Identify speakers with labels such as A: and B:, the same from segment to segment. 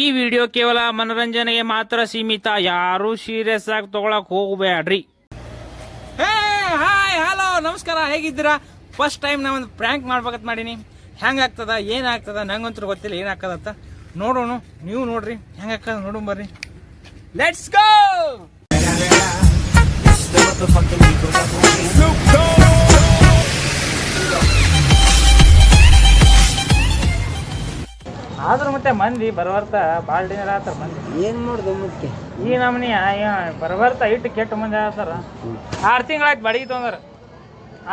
A: ಈ ವಿಡಿಯೋ ಕೇವಲ ಮನರಂಜನೆಗೆ ಮಾತ್ರ ಸೀಮಿತ. ಯಾರು ಸೀರಿಯಸ್ ಆಗಿ ತಗೊಳಕ್ ಹೋಗ್ಬೇಡ್ರಿ. ಹೇ ಹಾಯ್ ಹಲೋ ನಮಸ್ಕಾರ. ಹೇಗಿದ್ದೀರಾ? ಫಸ್ಟ್ ಟೈಮ್ ನಾ ಒಂದು ಪ್ರ್ಯಾಂಕ್ ಮಾಡ್ಬೇಕಂತ ಮಾಡೀನಿ. ಹೆಂಗಾಗ್ತದ ಏನಾಗ್ತದ ನಂಗಂತೂ ಗೊತ್ತಿಲ್ಲ ಏನಾಗ್ತದಂತ ನೋಡೋಣ ನೀವು ನೋಡ್ರಿ. ಹೆಂಗಾಗ್ತದ ನೋಡೋಣ ಬರ್ರಿ. ಲೆಟ್ಸ್ ಗೋ ಆದ್ರೂ ಮತ್ತೆ ಮಂದಿ ಬರಬರ್ತ ಭಾಳ ಡಿನರ್ ಆತಾರ ಮಂದಿ.
B: ಏನ್ ಮಾಡುದು ಮುಖ್ಯ?
A: ಈ ನಮ್ನಿ ಬರಬರ್ತ ಇಟ್ಟು ಕೆಟ್ಟ ಮಂದಿ ಆತಾರ ಆರು ತಿಂಗಳಾಯ್ತು ಬಾಡಿಗೆ ತೊಗೊಂಡಾರ.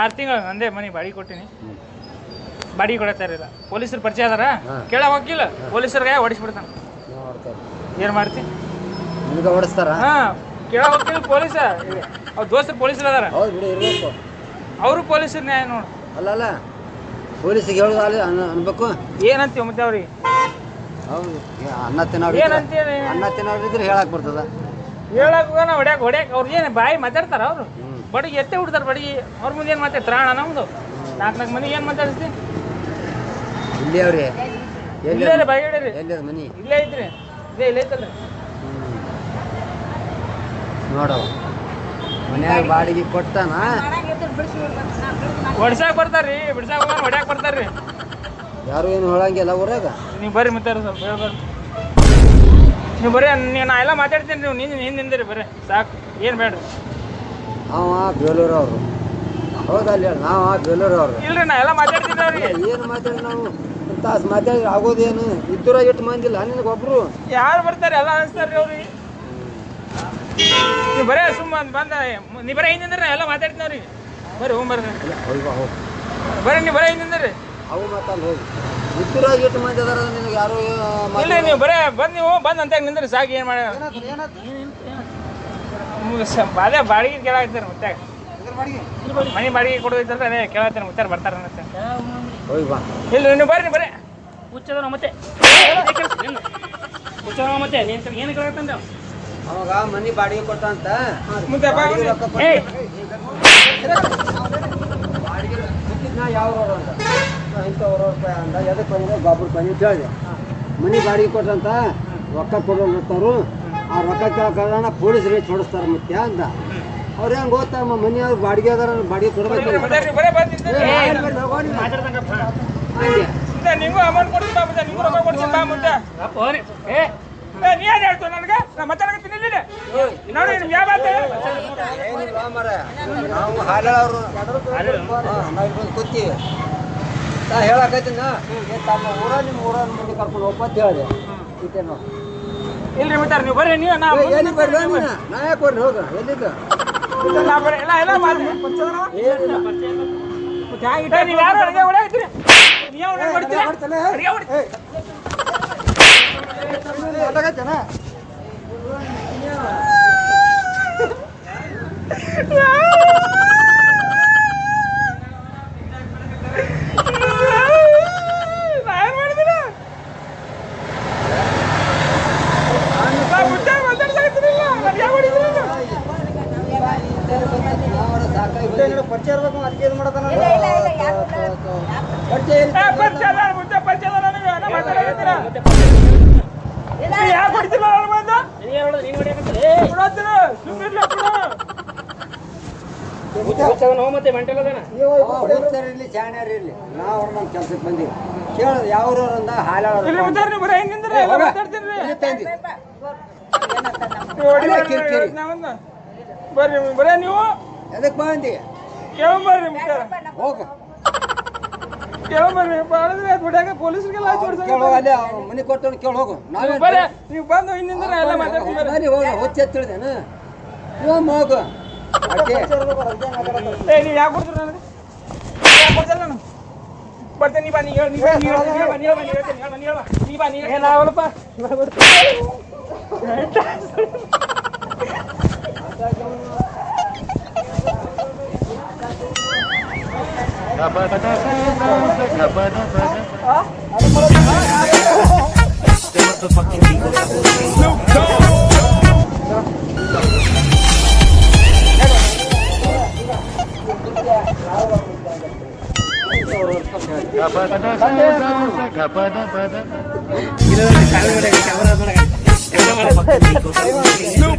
A: ಆರು ತಿಂಗಳು ಒಂದೇ ಮನೆ ಬಾಡಿಗೆ ಕೊಟ್ಟಿನಿ. ಬಾಡಿಗೆ ಕೊಡತ್ತಾರಿಲ್ಲ ಪೊಲೀಸರು ಪರಿಚಯ ಅದಾರ. ಕೇಳ ಹೋಗಿಲ್ಲ ಪೊಲೀಸರಿಗೆ ಹೊಡಿಸ್ಬಿಡ್ತಾನ ಏನ್ ಮಾಡ್ತಿ?
B: ಹೊಡಿಸ್ತಾರ
A: ಹಾ. ಕೇಳ ಹೋಗ್ತೀನಿ ಪೊಲೀಸ. ಅವ್ರ ದೋಸ್ತರು ಪೊಲೀಸರು ಅದಾರ. ಅವರು ಪೊಲೀಸರು ನ್ಯಾಯ ನೋಡು.
B: ಅಲ್ಲ ಅಲ್ಲ ಪೊಲೀಸಿಗೆ ಹೇಳುದು ಅನ್ಬೇಕು.
A: ಏನಂತೀವಿ ಮತ್ತೆ ಅವ್ರಿಗೆ?
B: ಹೌದು. ಏ, ಅನ್ನ ತಿನ್ನೋರು
A: ಏನಂತೀವಿ
B: ಅನ್ನ ತಿನ್ನೋರು ಇದ್ರೆ ಹೇಳಕ್ ಬರ್ತದ.
A: ಹೇಳಕ್ ಹೋಗೋಣ ಹೊಡ್ಯಾಕ ಹೊಡ್ಯಾಕ ಅವ್ರು ಏನು ಬಾಯಿ ಮಾತಾಡ್ತಾರ ಅವರು?
B: ಬಡಿ
A: ಬಡಿಗೆ ಎತ್ತೆ ಹುಡ್ತಾರ ಬಡಿಗೆ. ಅವ್ರ ಮುಂದೆ ಏನು ಮಾತಾಡ್ತಾರ ಅಣ್ಣ ನಮ್ದು. ನಾಲ್ಕು ನಾಲ್ಕು ಮನಿ ಏನು ಮಾತಾಡಿಸ್ತಿ
B: ಇಲ್ಲಿ ಅವ್ರಿ. ಎಲ್ಲಿ
A: ಇಲ್ಲೇ ಬಾಯಿ ಹಿಡೀರಿ
B: ಎಲ್ಲಿ ಅದ ಮನಿ?
A: ಇಲ್ಲೇ ಐತ್ರಿ ಇಲ್ಲೇ ಇಲ್ಲೇ ಐತಲ್ರಿ
B: ನೋಡವ ಮನ್ಯಾಗ ಬಾಡಿಗೆ ಕೊಟ್ಟಾನ
A: ಹೊಡ್ಸಾಕ್ ಬರ್ತಾರ್ರಿ. ಬಿಡ್ಸಾಕ್ ಹೋಗೋಣ ಹೊಡ್ಯಾಕ ಬರ್ತಾರ್ರಿ.
B: ಯಾರು ಏನು ಹೇಳಂಗಿಲ್ಲ ಊರಾಗ?
A: ನೀವು ಬರ್ರಿ ಮತ್ತೆ ಸ್ವಲ್ಪ ಹೇಳ್ಬಾರ್ದು ನೀವು ಬರ್ರಿ ನೀವು ನಾ ಎಲ್ಲ ಮಾತಾಡ್ತೀನಿ ನೀವು ನಿನ್ನ ಹಿಂದೆ ನಿಂದಿರಿ ಬರ್ರಿ. ಸಾಕು ಏನು ಬೇಡ್ರಿ.
B: ಅವ ಬೇಲೂರು ಅವರು ಹೌದಲ್ಲ ನಾವು ಬೇಲೂರು ಅವರು
A: ಇಲ್ರಿ ನಾ ಎಲ್ಲ ಮಾತಾಡ್ತಿದ್ದೆ ಅವ್ರಿಗೆ.
B: ಏನು ಮಾತಾಡಿ ನಾವು? ತಾಸು ಮಾತಾಡಿ ಆಗೋದೇನು? ಇದ್ದೂರ ಇಟ್ಟು ಮಂದಿಲ್ಲ ನಿನಗೊಬ್ರು
A: ಯಾರು ಬರ್ತಾರೆ ಎಲ್ಲ ಅನಿಸ್ತಾರ್ರಿ ಅವ್ರಿಗೆ. ನೀವು ಬರೇ ಸುಮ್ಮ ಬಂದ ನೀವು ಬರೇ ಹಿಂದಿಂದ್ರೆ ನಾ ಎಲ್ಲ ಮಾತಾಡ್ತೀನಿ ಅವ್ರಿಗೆ. ಬರ್ರಿ ಹೋಗಿ ಬರ್ರಿ. ಬರ್ರಿ ನೀವು ಬರೇ ಹಿಂದಿಂದ್ರಿ
B: ಅವು ಮಾತಲ್ಲಿ ಹೋಗಿ. ಇದ್ದೂರಾಗ ಎಷ್ಟು ಮಂದಿ ಅದಾರ ನಿನಗೆ ಯಾರು
A: ಇಲ್ಲ ನೀವು ಬರೇ ಬಂದು ನೀವು ಬಂದ್ ಅಂತ ನಿಂದ್ರೆ ಸಾಕು ಏನು ಮಾಡಿ ಅದೇ ಬಾಡಿಗೆ ಕೇಳಾಗ್ತಾರೆ ಮತ್ತೆ. ಮನೆ ಬಾಡಿಗೆ ಕೊಡೋದಿದ್ರೆ ಅದೇ ಕೇಳತ್ತಾರೆ ಮತ್ತೆ ಬರ್ತಾರೆ ಅನ್ನತ್ತೆ
B: ಹೋಗಿ ಬಾ.
A: ಇಲ್ಲ ನೀವು ಬರ್ರಿ ಬರೇ.
C: ಹುಚ್ಚದ ಮತ್ತೆ. ಹುಚ್ಚದ ಮತ್ತೆ ನೀನ್ ಏನು ಕೇಳತ್ತಂದ
B: ಅವಾಗ ಮನಿ ಬಾಡಿಗೆ ಕೊಟ್ಟ ಅಂತ.
A: ಮುಂದೆ ಬಾ
B: ಬಾಡಿಗೆ ಯಾವ ಅಂತ. ನಾ ಇಂಥ ಊರು ರೂಪಾಯಿ ಅಂದ. ಎದಕ್ಕೆ ಗೊಬ್ಬರ ಬಂದು ಮನಿ ಬಾಡಿಗೆ ಕೊಟ್ಟಂತ ರೊಕ್ಕ ಕೊಡೋರು ಆ ರೊಕ್ಕ ಕೇಳೋಣ ಪೊಲೀಸ್ ರೇಟ್ ಹೊಡಿಸ್ತಾರ ಮತ್ತೆ ಅಂದ. ಅವ್ರು ಹೆಂಗೆ ಗೊತ್ತಮ್ಮ? ಮನಿ ಅವ್ರು ಬಾಡಿಗೆ ಅದಾರ ಬಾಡಿಗೆ ಕೊಡ್ಬೇಕು
A: ನೀವು ನಿಂಗೂ ಅಮೌಂಟ್ ಕೊಡ್ತೀನಿ ಬಾ ಮುಂದೆ ನಿಂಗೂ ರೊಕ್ಕ ಕೊಡ್ತೀನಿ ಬಾ ಮುಂದೆ
C: ಏ.
A: ನೀ ಏನ್ ಹೇಳ್ತೀವಿ ನನಗೆ? ನಾ ಮಾತಾಡಕತ್ತೀನಿ ಇಲ್ಲಿ. ನೋಡಿ ನಿಮ್ಗೆ ಯಾವ ಮಾತು.
B: ನಾವು ಹಾಡೋರು ಕೂತೀವಿ. ನಾ ಹೇಳಕತ್ತೀನ ಏ ತಮ್ಮ ಊರ ನಿಮ್ಮ ಊರ ಮುಂದೆ ಕರ್ಕೊಂಡು ಹೋಗ್ಪ ಅಂತ ಹೇಳಿದೆ ನೋಡಿ
A: ಇಲ್ರಿ ಮಿತಾರ ನೀವು ಬರ್ರಿ ನೀವು ನಾ
B: ಎಲ್ಲಿ ಬರ್ರಿ? ನಾ ಯಾಕೆ ಬರ್ರಿ ಹೋಗ ಎಲ್ಲಿದ್ದ
A: ನಾ ಬರ್ರಿ ಎಲ್ಲ ಎಲ್ಲ ಮಾಡಿ
B: ಏನಿಲ್ಲ
A: ಏ, ನೀವು ಯಾರು ಅಡುಗೆ ಒಳ್ಳೆ ಐತ್ರಿ ನೀವು ಅಡುಗೆ ಮಾಡ್ತೀರಾ? ನಾ ಏನ್ ಮಾಡಿದಿನ? ನಾ ಮುಂದೆ ಮಾತಾಡ್ಸಾಕತ್ತೀನಿಲ್ಲ, ಅಡುಗೆ ಮಾಡಿದಿನಿ ನಾನು. ಏ, ಪರಿಚಯ ಅದ, ಮುಂದೆ ಪರಿಚಯ ಅದ ನನಗೆ, ನಾ ಮಾತಾಡಕತ್ತೀನ. ನೀ ಯಾಕ್ ಹೊಡಿತಿಲ್ಲ ನನ್ನ ಮುಂದೆ?
C: ನೀನ್ ಹೇಳೋದು ನೀನ್ ಹೊಡಿಯಕತ್ತಿಲ್ಲ ಏ
A: ಕೊಡತ್ತೀರ, ಸುಮ್ನಿರ್ಲಿ ಬಿಡು.
C: ಹುಚ್ಚದ ನೋ ಮತ್ತೆ ಮೆಂಟಲ್ ಅದೇನ
B: ಇರ್ಲಿ ಚಾಣ್ಯಾರ ಇರ್ಲಿ ನಾವು ಅವ್ರ ನಮ್ಮ ಕೆಲ್ಸಕ್ಕೆ ಬಂದೀವಿ ಕೇಳೋದು ಯಾವ ಊರವ್ರಂದ ಹಾಲಾಳ
A: ಇಲ್ಲಿ ಮುಂದೆ ನೀವು ಬರೀ ಹಿಂಗ್ ನಿಂದ್ರಿ, ಎಲ್ಲ ಮಾತಾಡ್ತೀನಿ ರೀ.
B: ತಂದಿ.
A: ನೀವು ಹೊಡಿ
B: ಅದೇ
A: ಬರ್ರಿ,
B: ಕಿರಿಕಿರಿ.
A: ನಾವೊಂದು. ಬರ್ರಿ ಬರೇ ನೀವು.
B: ಎದಕ್ಕೆ ಬಂದಿ?
A: ಕೇಳಂಬರ್ರಿ
B: ಹೋಗ.
A: ಕೇಳಂಬರ್ರಿ ಬಾಳಿದ್ರೆ ಬಿಡಾಕ ಪೊಲೀಸರಿಗೆಲ್ಲ
B: ಕೇಳು
A: ಹೊಡ್ಸಕ್ಕೆ
B: ಅಲ್ಲಿ ಅವ್ನ ಮನೆ ಕೊಟ್ಟು ಕೇಳಿ ಹೋಗು. ನಾವೇ
A: ನೀವು ಬರ್ರಿ ನೀವು ಬಂದು ಹಿಂದಿಂದ ಎಲ್ಲ ಮಾತಾಡ್ತೀನಿ ಬರ್ರಿ
B: ಬನ್ನಿ ಹೋಗ ಹುಚ್ಚ ತಿಳಿದೇನು ಹೋಗು ಹೋಗು. ಅಡ್ಡಿ
A: ಏ ನೀವು ಯಾಕೆ ಕೊಡ್ತೀರ ನನಗೆ? ಯಾಕೆ ಕೊಡ್ತಿಲ್ಲ ನಾನು ಬರ್ತೇನೆ ನೀ ಬಾ ನೀ ಹೇಳು ನೀ ಬಾ ನೀ ಹೇಳು ನೀ ಬಾ ನೀ ಹೇಳು ನೀ ಹೇಳ್ತೀನಿ ಹೇಳು ನೀ ಹೇಳು ನೀ ಬಾ ನೀ ಏನು ಅವಳಪ್ಪ
B: ಕ್ಯಾಮರಾ
C: ಏನ್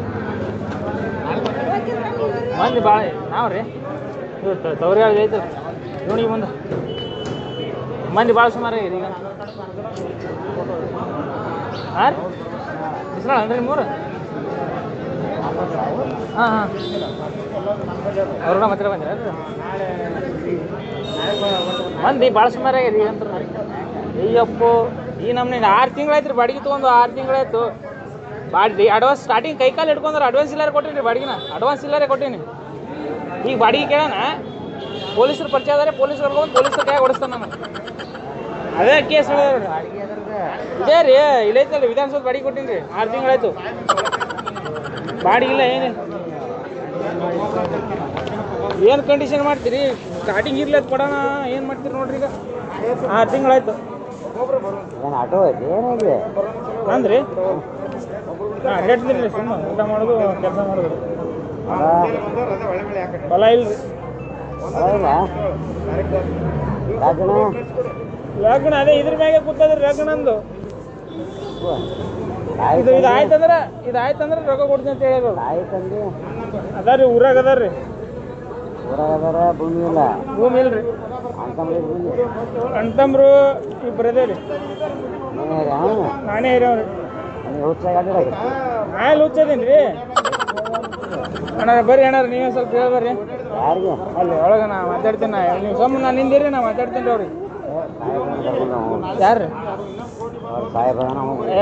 A: ಮಂದಿ ಭಾಳ ನಾವು ರೀ ತವರಿ ಐತೆ. ನೋಡಿ ಮುಂದೆ. ಮಂದಿ ಭಾಳ ಸುಮಾರು ಈಗ. ಹಾಂ ಬಿಸ್ನಾಳ ಅಂದ್ರೆ ಮೂರು ಹಾಂ ಹಾಂ. ಅವ್ರನ್ನ ಮಾತ್ರ ಬಂದಿರ ಮಂದಿ ಭಾಳ ಸುಮಾರು ಆಗ್ಯದ ಈಗ ಅಂತ ಅಯ್ಯಪ್ಪೋ, ಈ ನಮ್ನೆ ಆರು ತಿಂಗಳಾಯ್ತು ರೀ ಬಾಡಿಗೆ ತೊಗೊಂಡು ಆರು ತಿಂಗಳಾಯ್ತು ಬಾಡಿ ಅಡ್ವಾನ್ಸ್ ಸ್ಟಾರ್ಟಿಂಗ್ ಕೈ ಕಾಲು ಹಿಡ್ಕೊಂಡ್ರೆ ಅಡ್ವಾನ್ಸ್ ಇಲ್ಲಾರೆ ಕೊಟ್ಟಿನಿ ಬಾಡಿಗೆನ. ಅಡ್ವಾನ್ಸ್ ಇಲ್ಲಾರೆ ಕೊಟ್ಟಿನಿ. ಈಗ ಬಾಡಿಗೆ ಕೇಳೋಣ. ಪೊಲೀಸರು ಪರಿಚಯ ಆದರೆ ಪೊಲೀಸರು ಕರ್ಕೊಂಡು ಪೊಲೀಸರು ಕೈ ಓಡಿಸ್ತಾನೆ ನಾನು ಅದೇ ಕೇಸ್ ಇದೇ ರೀ ಇಲ್ಲೈತಲ್ಲ ವಿಧಾನಸೌಧ ಬಾಡಿಗೆ ಕೊಟ್ಟಿನಿ ರೀ ಆರು ತಿಂಗಳಾಯ್ತು. ಬಾಡಿಗಿಲ್ಲ ಏನು ಏನು ಕಂಡೀಷನ್ ಮಾಡ್ತೀರಿ? ಸ್ಟಾರ್ಟಿಂಗ್ ಇರ್ಲಿ ಅದು ಕೊಡೋಣ ಏನು ಮಾಡ್ತೀರಿ ನೋಡ್ರಿ ಈಗ. ಆರು ತಿಂಗಳಾಯ್ತು.
D: ಏನು ಆಟೋ ಐತಿ ಏನಾಗಿದೆ
A: ಅಂದ್ರಿ? ಹಾಂ ಅಡ್ಡಾಡ್ತೀನಿ ರೀ ಸುಮ್ಮನೆ ಊಟ ಮಾಡೋದು ಕೆಲಸ ಮಾಡೋದು. ಹೊಲ ಇಲ್ರಿ ಲಗ್ನ ಅದೇ ಇದ್ರ ಮ್ಯಾಗೆ ಕೂತದ್ರಿ ಲಗ್ನಂದು ಇದು ಇದು ಆಯ್ತಂದ್ರೆ ಇದು ಆಯ್ತಂದ್ರೆ ರೊಕ್ಕ ಕೊಡ್ತೀನಿ ಅಂತ ಹೇಳಿದ್ರು
D: ತಾಯಿ ತಂದೆ
A: ಅದಾರಿ ಊರಾಗ ಅದಾರ್ರಿ
D: ಊರಾಗದಾರ ಭೂಮಿ ಇಲ್ಲ.
A: ಭೂಮಿ ಇಲ್ರಿ ಅಣ್ತಮ್ರು ಇಬ್ಬರು ಅದೇರಿ
D: ನೀನೇ
A: ಹಿರಿಯವ್ರಿ ನಾಳೆ ಹುಚ್ಚದೀನಿ ರೀ ಅಣ್ಣ ಬರ್ರಿ ಅಣ್ಣ ನೀವೇ ಸ್ವಲ್ಪ ಹೇಳಿ ಬರ್ರಿ.
D: ಯಾರಿಗೆ?
A: ಅಲ್ಲಿ ಒಳಗೆ ನಾ ಮಾತಾಡ್ತೀನಿ ನಾ ನೀವು ಸುಮ್ಮನೆ ನಾನು ನಿಂದಿರಿ ನಾ ಮಾತಾಡ್ತೀನಿ ಅವ್ರಿಗೆ. ಯಾರು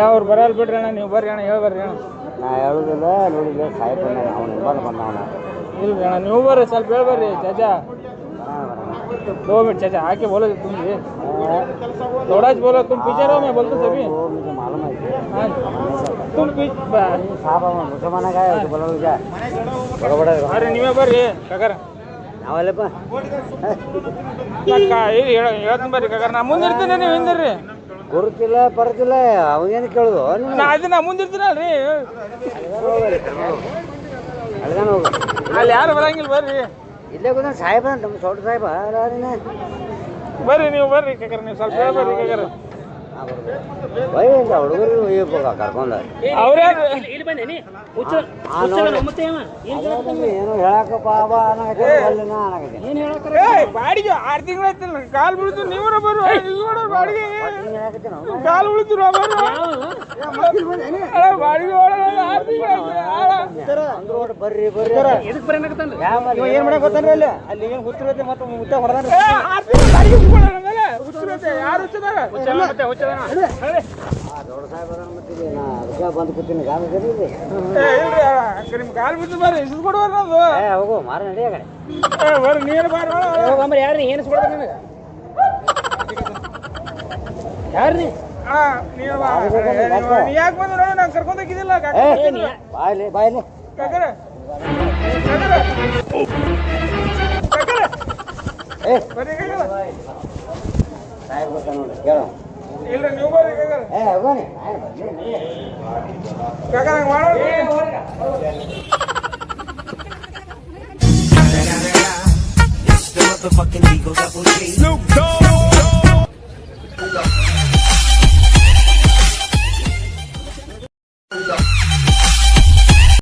D: ಅವ್ರ
A: ಬರಲ್ಲ ಬಿಡ್ರಿ ಅಣ್ಣ ನೀವು ಬರ್ರಿ ಅಣ್ಣ ಹೇಳಿ ಬರ್ರಿ ಅಣ್ಣ.
D: ನಾ ಹೇಳುದಿಲ್ಲ ನೋಡಿಲ್ಲ ಸಾಹೇಬನ ಅವನು ಬಂದು ಬಂದವನ
A: ಇಲ್ರಿ ಅಣ್ಣ ನೀವು ಬರ್ರಿ ಸ್ವಲ್ಪ ಹೇಳಿ ಬರ್ರಿ ಚಾಚಾ. दो मिनट चाचा आके बोलो तुम ये थोड़ा सा बोलो तुम पीछे रहो मैं बोलता सभी
D: मुझे मालूम है कि
A: हाँ तुम पीछे
D: साहब हम मुसलमान का है बोलो क्या बरोबर
A: अरे ನೀವೇ ಬರ್ರಿ ಕಗರ
D: ನಾವಲ್ಲಪ್ಪ
A: ಹೇಳ್ತೀನಿ ಬರ್ರಿ ಕಗರ ನಾ ಮುಂದೆ ಇರ್ತೀನಿ ನೀವು ಹಿಂದಿರ್ರಿ
D: ಗುರುತಿಲ್ಲ ಪರತಿಲ್ಲ ಅವನೇನು ಕೇಳುದು ನೀನು
A: ನಾ ಅದು ನಾ ಮುಂದೆ ಇರ್ತೀನಲ್ರಿ
D: ಅಲ್ಗಾನ ಹೋಗು
A: ಅಲ್ಲಿ ಯಾರು ಬರಂಗಿಲ್ಲ ಬರ್ರಿ
D: ಇಲ್ಲೇ ಕೂತ ಸಾಹೇಬ ನಮ್ಮ ಸೌಟ ಸಾಹೇಬ ನೀನು
A: ಬರ್ರಿ ನೀವು ಬರ್ರಿ ಕಗರ ನೀವು ಸ್ವಲ್ಪ ಹೇಳಿ ಬರ್ರಿ ಕಗರ
D: ವಯಸ್ಸ ಹುಡುಗರು ಒಯ್ಯಪ್ಪ ಕರ್ಕೊಂಡ
C: ಏನ್
D: ಪಾಪ
C: ಹೇಳಕ್ಕಾರ
A: ಬಾಡಿಗೆ. ಆರು ತಿಂಗಳು ಆಯ್ತಲ್ಲ ಕಾಲು ಬಿಡ್ತು ನೀವು ಕೂಡ ಬಾಡಿಗೆ ಕಾಲ್ ಬಾಡಿಗೆ ಒಳಗೆ
D: ಬರ್ರಿ ಬರ್ರಿ.
A: ಏನ್ ಮಾಡಕ್ ಗೊತ್ತಲ್ಲ ಅಲ್ಲಿ? ಅಲ್ಲಿ ಏನ್ ಹುಚ್ಚಿರತ್ತೆ ಮತ್ತೆ ಮುತ್ತ ಹೊಡೆದಾರ
D: ಬಂದು ಕೂತೀನಿ ಹೋಗು ಮಾರ
A: ನೀರು ಬಾರ
C: ಹೋಗಂಬ್ರಿ ಯಾರು ಏನ್ ಸುಳ್ದ ನನಗ? ಯಾರು ನೀ
A: ಆ ನೀರು ಬಾ. ನೀ ಯಾಕೆ ಬಂದು ನೋಡಿ ನಾನು ಕರ್ಕೊಂಡ್ ಹೋಗಿದ್ದಿಲ್ಲ
D: ಬಾಯ್ಲಿ ಬಾಯ್ಲಿ
A: ಕಾಕರ. ಕಾಕರ. ಕಾಕರ.
D: ಏ. ಸಾಹೇಬ್ ಗೊತ್ತ ನೋಡಿ ಕೇಳು
A: ಇಲ್ರಿ ನೀವು ಬರ್ರಿ ಕಾಕರ
D: ಏ ಹೋಗೋನಿ
A: ಕಾಕರ ಹಂಗೆ ಮಾಡೋದು
E: It's the motherfucking Eagle Double G. Snoop Dogg.